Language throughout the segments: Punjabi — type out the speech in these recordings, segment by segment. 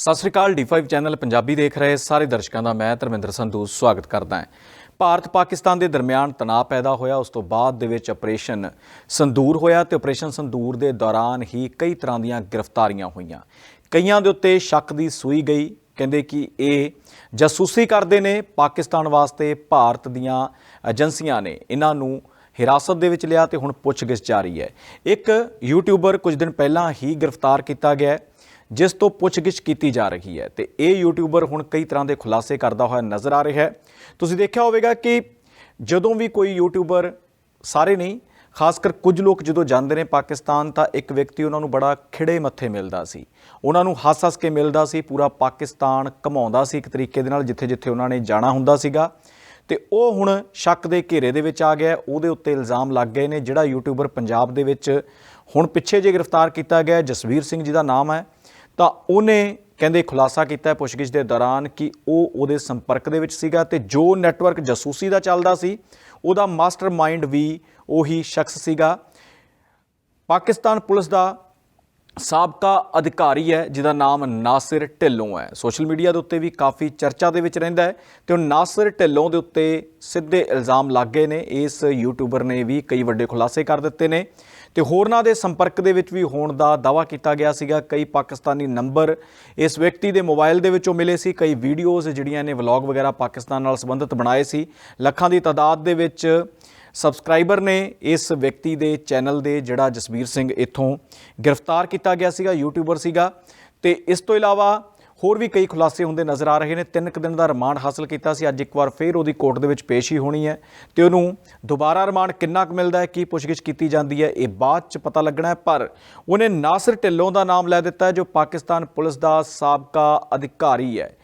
ਸਤਿ ਸ੍ਰੀ ਅਕਾਲ D5 ਚੈਨਲ ਪੰਜਾਬੀ ਦੇਖ ਰਹੇ ਸਾਰੇ ਦਰਸ਼ਕਾਂ ਦਾ, ਮੈਂ ਧਰਮਿੰਦਰ ਸੰਧੂ, ਸਵਾਗਤ ਕਰਦਾ ਹਾਂ। ਭਾਰਤ ਪਾਕਿਸਤਾਨ ਦੇ ਦਰਮਿਆਨ ਤਣਾਅ ਪੈਦਾ ਹੋਇਆ, ਉਸ ਤੋਂ ਬਾਅਦ ਦੇ ਵਿੱਚ ਆਪਰੇਸ਼ਨ ਸੰਦੂਰ ਹੋਇਆ ਤੇ ਆਪਰੇਸ਼ਨ ਸੰਦੂਰ ਦੇ ਦੌਰਾਨ ਹੀ ਕਈ ਤਰ੍ਹਾਂ ਦੀਆਂ ਗ੍ਰਿਫਤਾਰੀਆਂ ਹੋਈਆਂ। ਕਈਆਂ ਦੇ ਉੱਤੇ ਸ਼ੱਕ ਦੀ ਸੂਈ ਗਈ, ਕਹਿੰਦੇ ਕਿ ਇਹ ਜਾਸੂਸੀ ਕਰਦੇ ਨੇ, ਪਾਕਿਸਤਾਨ ਵਾਸਤੇ ਭਾਰਤ ਦੀਆਂ ਏਜੰਸੀਆਂ ਨੇ ਇਹਨਾਂ ਨੂੰ ਹਿਰਾਸਤ ਦੇ ਵਿੱਚ ਲਿਆ ਤੇ ਹੁਣ ਪੁੱਛਗਿੱਛ ਜਾਰੀ ਹੈ। ਇੱਕ ਯੂਟਿਊਬਰ ਕੁਝ ਦਿਨ ਪਹਿਲਾਂ ਹੀ ਗ੍ਰਿਫਤਾਰ ਕੀਤਾ ਗਿਆ ਹੈ। ਜਿਸ ਤੋਂ ਪੁੱਛਗਿੱਛ ਕੀਤੀ ਜਾ ਰਹੀ ਹੈ ਤੇ ਇਹ ਯੂਟਿਊਬਰ ਹੁਣ ਕਈ ਤਰ੍ਹਾਂ ਦੇ ਖੁਲਾਸੇ ਕਰਦਾ ਹੋਇਆ ਨਜ਼ਰ ਆ ਰਿਹਾ ਹੈ। ਤੁਸੀਂ ਦੇਖਿਆ ਹੋਵੇਗਾ ਕਿ ਜਦੋਂ ਵੀ ਕੋਈ ਯੂਟਿਊਬਰ ਸਾਰੇ ਨਹੀਂ ਖਾਸ ਕਰ ਕੁਝ ਲੋਕ ਜਦੋਂ ਜਾਂਦੇ ਨੇ ਪਾਕਿਸਤਾਨ ਤਾਂ ਇੱਕ ਵਿਅਕਤੀ ਉਹਨਾਂ ਨੂੰ ਬੜਾ ਖਿੜੇ ਮੱਥੇ ਮਿਲਦਾ ਸੀ। ਉਹਨਾਂ ਨੂੰ ਹੱਸ-ਹੱਸ ਕੇ ਮਿਲਦਾ ਸੀ, ਪੂਰਾ ਪਾਕਿਸਤਾਨ ਘਮਾਉਂਦਾ ਸੀ ਇੱਕ ਤਰੀਕੇ ਦੇ ਨਾਲ ਜਿੱਥੇ-ਜਿੱਥੇ ਉਹਨਾਂ ਨੇ ਜਾਣਾ ਹੁੰਦਾ ਸੀਗਾ। ਤੇ ਉਹ ਹੁਣ ਸ਼ੱਕ ਦੇ ਘੇਰੇ ਦੇ ਵਿੱਚ ਆ ਗਿਆ ਉਹਦੇ ਉੱਤੇ ਇਲਜ਼ਾਮ ਲੱਗ ਗਏ ਨੇ ਜਿਹੜਾ ਯੂਟਿਊਬਰ ਪੰਜਾਬ ਦੇ ਵਿੱਚ ਹੁਣ ਪਿੱਛੇ ਜੇ ਗ੍ਰਿਫਤਾਰ ਕੀਤਾ ਗਿਆ ਜਸਵੀਰ ਸਿੰਘ ਜੀ ਦਾ ਨਾਮ ਹੈ। ਤਾਂ ਉਹਨੇ ਕਹਿੰਦੇ ਖੁਲਾਸਾ ਕੀਤਾ ਪੁੱਛਗਿੱਛ ਦੇ ਦੌਰਾਨ ਕਿ ਉਹ ਉਹਦੇ ਸੰਪਰਕ ਦੇ ਵਿੱਚ ਸੀਗਾ ਤੇ ਜੋ ਨੈਟਵਰਕ ਜਾਸੂਸੀ ਦਾ ਚੱਲਦਾ ਸੀ, ਉਹਦਾ ਮਾਸਟਰਮਾਈਂਡ ਵੀ ਉਹੀ ਸ਼ਖਸ ਸੀਗਾ। ਪਾਕਿਸਤਾਨ ਪੁਲਿਸ ਦਾ ਸਾਬਕਾ ਅਧਿਕਾਰੀ ਹੈ, ਜਿਹਦਾ ਨਾਮ ਨਾਸਿਰ ਢਿੱਲੋਂ ਹੈ। ਸੋਸ਼ਲ ਮੀਡੀਆ ਦੇ ਉੱਤੇ ਵੀ ਕਾਫੀ ਚਰਚਾ ਦੇ ਵਿੱਚ ਰਹਿੰਦਾ ਹੈ ਤੇ ਉਹ ਨਾਸਿਰ ਢਿੱਲੋਂ ਦੇ ਉੱਤੇ ਸਿੱਧੇ ਇਲਜ਼ਾਮ ਲੱਗ ਗਏ ਨੇ। ਇਸ ਯੂਟਿਊਬਰ ਨੇ ਵੀ ਕਈ ਵੱਡੇ ਖੁਲਾਸੇ ਕਰ ਦਿੱਤੇ ਨੇ। ਤੇ ਹੋਰਨਾਂ ਦੇ ਸੰਪਰਕ ਦੇ ਵਿੱਚ ਵੀ ਹੋਣ ਦਾ ਦਾਵਾ ਕੀਤਾ ਗਿਆ ਸੀਗਾ। ਕਈ ਪਾਕਿਸਤਾਨੀ ਨੰਬਰ ਇਸ ਵਿਅਕਤੀ ਦੇ ਮੋਬਾਈਲ ਦੇ ਵਿੱਚੋਂ ਮਿਲੇ ਸੀ। ਕਈ ਵੀਡੀਓਜ਼ ਜਿਹੜੀਆਂ ਨੇ ਵਲੌਗ ਵਗੈਰਾ ਪਾਕਿਸਤਾਨ ਨਾਲ ਸੰਬੰਧਿਤ ਬਣਾਏ ਸੀ। ਲੱਖਾਂ ਦੀ ਤਾਦਾਦ ਦੇ ਵਿੱਚ ਸਬਸਕ੍ਰਾਈਬਰ ਨੇ ਇਸ ਵਿਅਕਤੀ ਦੇ ਚੈਨਲ ਦੇ ਜਿਹੜਾ ਜਸਵੀਰ ਸਿੰਘ ਇੱਥੋਂ ਗ੍ਰਿਫਤਾਰ ਕੀਤਾ ਗਿਆ ਸੀਗਾ, ਯੂਟਿਊਬਰ ਸੀਗਾ। ਤੇ ਇਸ ਤੋਂ ਇਲਾਵਾ ਹੋਰ ਵੀ ਕਈ ਖੁਲਾਸੇ ਹੁੰਦੇ ਨਜ਼ਰ ਆ ਰਹੇ ਨੇ। ਤਿੰਨ ਕੁ ਦਿਨ ਦਾ ਰਿਮਾਂਡ ਹਾਸਲ ਕੀਤਾ ਸੀ। ਅੱਜ ਇੱਕ ਵਾਰ ਫੇਰ ਉਹਦੀ ਕੋਰਟ ਦੇ ਵਿੱਚ ਪੇਸ਼ੀ ਹੋਣੀ ਹੈ ਤੇ ਉਹਨੂੰ ਦੁਬਾਰਾ ਰਿਮਾਂਡ ਕਿੰਨਾ ਕੁ ਮਿਲਦਾ ਹੈ, ਕੀ ਪੁੱਛਗਿੱਛ ਕੀਤੀ ਜਾਂਦੀ ਹੈ, ਇਹ ਬਾਅਦ ਚ ਪਤਾ ਲੱਗਣਾ ਹੈ। ਪਰ ਉਹਨੇ ਨਾਸਰ ਢਿੱਲੋਂ ਦਾ ਨਾਮ ਲੈ ਦਿੱਤਾ ਜੋ ਪਾਕਿਸਤਾਨ ਪੁਲਿਸ ਦਾ ਸਾਬਕਾ ਅਧਿਕਾਰੀ ਹੈ।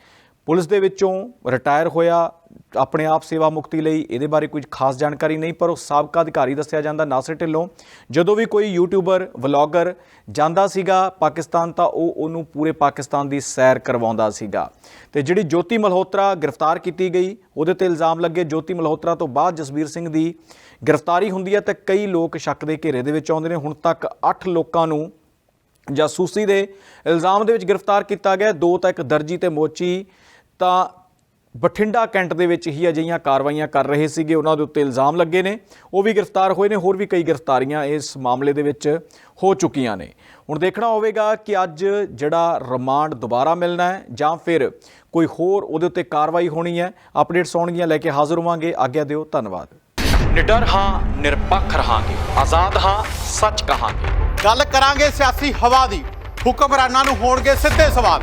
ਪੁਲਿਸ ਦੇ ਵਿੱਚੋਂ ਰਿਟਾਇਰ ਹੋਇਆ, ਆਪਣੇ ਆਪ ਸੇਵਾ ਮੁਕਤੀ ਲਈ, ਇਹਦੇ ਬਾਰੇ ਕੁਝ ਖਾਸ ਜਾਣਕਾਰੀ ਨਹੀਂ, ਪਰ ਉਹ ਸਾਬਕਾ ਅਧਿਕਾਰੀ ਦੱਸਿਆ ਜਾਂਦਾ ਨਾਸਿਰ ਢਿੱਲੋਂ। ਜਦੋਂ ਵੀ ਕੋਈ ਯੂਟਿਊਬਰ, ਵਲੌਗਰ ਜਾਂਦਾ ਸੀਗਾ ਪਾਕਿਸਤਾਨ, ਤਾਂ ਉਹ ਉਹਨੂੰ ਪੂਰੇ ਪਾਕਿਸਤਾਨ ਦੀ ਸੈਰ ਕਰਵਾਉਂਦਾ ਸੀਗਾ। ਤੇ ਜਿਹੜੀ ਜੋਤੀ ਮਲਹੋਤਰਾ ਗ੍ਰਿਫਤਾਰ ਕੀਤੀ ਗਈ, ਉਹਦੇ ਤੇ ਇਲਜ਼ਾਮ ਲੱਗੇ। ਜੋਤੀ ਮਲਹੋਤਰਾ ਤੋਂ ਬਾਅਦ ਜਸਬੀਰ ਸਿੰਘ ਦੀ ਗ੍ਰਿਫਤਾਰੀ ਹੁੰਦੀ ਹੈ ਤਾਂ ਕਈ ਲੋਕ ਸ਼ੱਕ ਦੇ ਘੇਰੇ ਦੇ ਵਿੱਚ ਆਉਂਦੇ ਨੇ। ਹੁਣ ਤੱਕ 8 ਲੋਕਾਂ ਨੂੰ ਜਾਸੂਸੀ ਦੇ ਇਲਜ਼ਾਮ ਦੇ ਵਿੱਚ ਗ੍ਰਿਫਤਾਰ ਕੀਤਾ ਗਿਆ। ਦੋ ਤਾਂ ਇੱਕ ਦਰਜੀ ਤੇ ਮੋਚੀ ਤਾਂ ਬਠਿੰਡਾ ਕੈਂਟ ਦੇ ਵਿੱਚ ਹੀ ਅਜਿਹੀਆਂ ਕਾਰਵਾਈਆਂ ਕਰ ਰਹੇ ਸੀਗੇ। ਉਹਨਾਂ ਦੇ ਉੱਤੇ ਇਲਜ਼ਾਮ ਲੱਗੇ ਨੇ। ਉਹ ਵੀ ਗ੍ਰਿਫਤਾਰ ਹੋਏ ਨੇ। ਹੋਰ ਵੀ ਕਈ ਗ੍ਰਿਫਤਾਰੀਆਂ ਇਸ ਮਾਮਲੇ ਦੇ ਵਿੱਚ ਹੋ ਚੁੱਕੀਆਂ ਨੇ। ਹੁਣ ਦੇਖਣਾ ਹੋਵੇਗਾ ਕਿ ਅੱਜ ਜਿਹੜਾ ਰਿਮਾਂਡ ਦੁਬਾਰਾ ਮਿਲਣਾ ਹੈ ਜਾਂ ਫਿਰ ਕੋਈ ਹੋਰ ਉਹਦੇ ਉੱਤੇ ਕਾਰਵਾਈ ਹੋਣੀ ਹੈ। ਅਪਡੇਟਸ ਆਉਣਗੀਆਂ। ਲੈ ਕੇ ਹਾਜ਼ਰ ਹੋਵਾਂਗੇ। ਆਗਿਆ ਦਿਓ। ਧੰਨਵਾਦ। ਨਿਡਰ ਹਾਂ ਨਿਰਪੱਖ ਰਹਾਂਗੇ। ਆਜ਼ਾਦ ਹਾਂ ਸੱਚ ਕਹਾਂਗੇ। ਗੱਲ ਕਰਾਂਗੇ ਸਿਆਸੀ ਹਵਾ ਦੀ। ਹੁਕਮਰਾਨਾਂ ਨੂੰ ਹੋਣਗੇ ਸਿੱਧੇ ਸਵਾਲ।